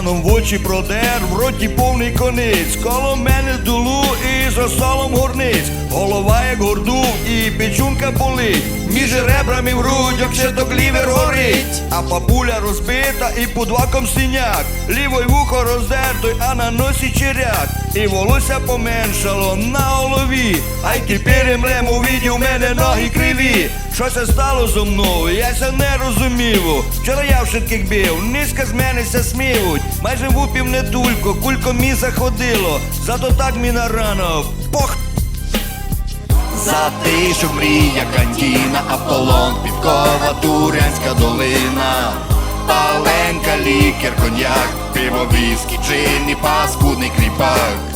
Станом в очі продер, в роті повний конець, коло мене дулу і за солом горниць, голова як гордув і печунка болить, між ребрами в грудях ще то клівер горить, а папуля розбита і під ваком синяк, лівой вухо роздертой, а на носі черяк, і волосся поменшало на голові, а й тепер млем увидів мене ноги криві. Що це стало зо мною? Я ся не розумів. Вчора я в швидких бив, низько з мене ся сміють. Майже вупів не тулько, кулько мі заходило. Зато так мі на рано. Пох За ти, що мрія кантіна, Аполлон, Підкова, Турянська долина, Паленка, лікер, коньяк, пиво, віскі, і паскудний кріпак.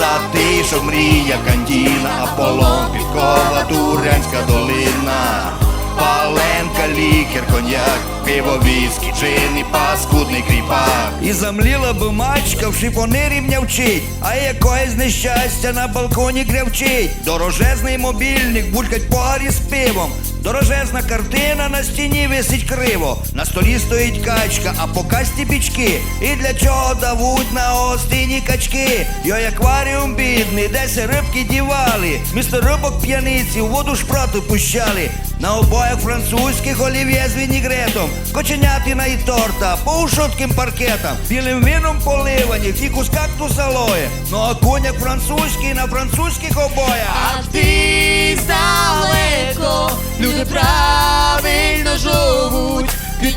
За ти, що мрія кандіна, Аполлон, Підкова, Турянська долина, Паленка, лікер, коньяк, пиво, віскі, джин і паскудний кріпак. І замліла би мачка в шифонирі м'явчить, а якоїсь нещастя на балконі крявчить. Дорожезний мобільник, булькать погарі з пивом. Дорожезна картина на стіні висить криво. На столі стоїть качка, а по касті бічки. І для чого давуть на гостині качки? Йой акваріум бідний, десь рибки дівали. Місто рибок п'яниці, воду шпроти пущали. На обоях французьких олів'є з вінігретом, коченятина і торта, по ушотким паркетам, білим вином поливані, фікус кактус алоє. Ну а коняк французький на французьких обоях. А ти далеко, люди правильно живуть, і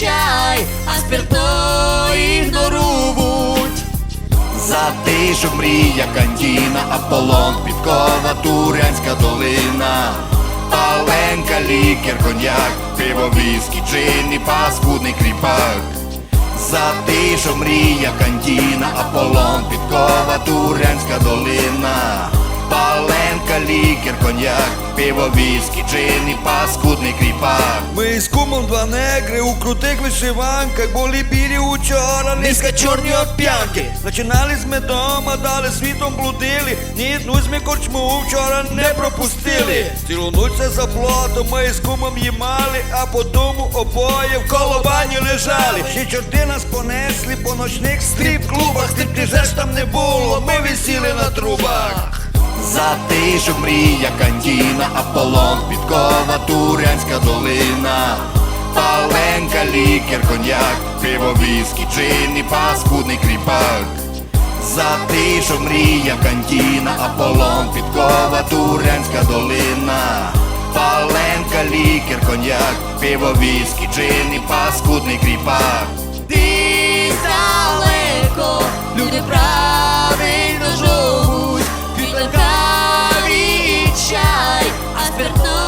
чай, а спирто ігнорують. За ти, що мрія кантіна, Аполлон, Підкова, Турянська долина, Паленка, лікер, коньяк, пиво, віскі, джин паскудний кріпак. За ти, мрія кантіна, Аполлон, Підкова, Турянська долина, Лікер, коньяк, пиво, віскі, джин і паскудний кріпак. Ми з кумом два негри у крутих вишиванках, були білі учора, низька чорні от п'янки. Починали з медом, а далі світом блудили. Ні одну з ми корчму вчора не пропустили. Цілу ніч це за плотом ми з кумом їмали, а по дому обоє в колобані лежали. Ще чорти нас понесли по ночних стріп-клубах, стриптизер ж там не було, ми висіли на трубах. За ти, що мрія кантіна, Аполлон, Підкова, Турянська долина, Паленка, лікер, коньяк, пиво, віскі, і паскудний кріпак. За ти, що мрія кантіна, Аполлон, Підкова, Турянська долина, Паленка, лікер, коньяк, пиво, віскі, і паскудний кріпак. been all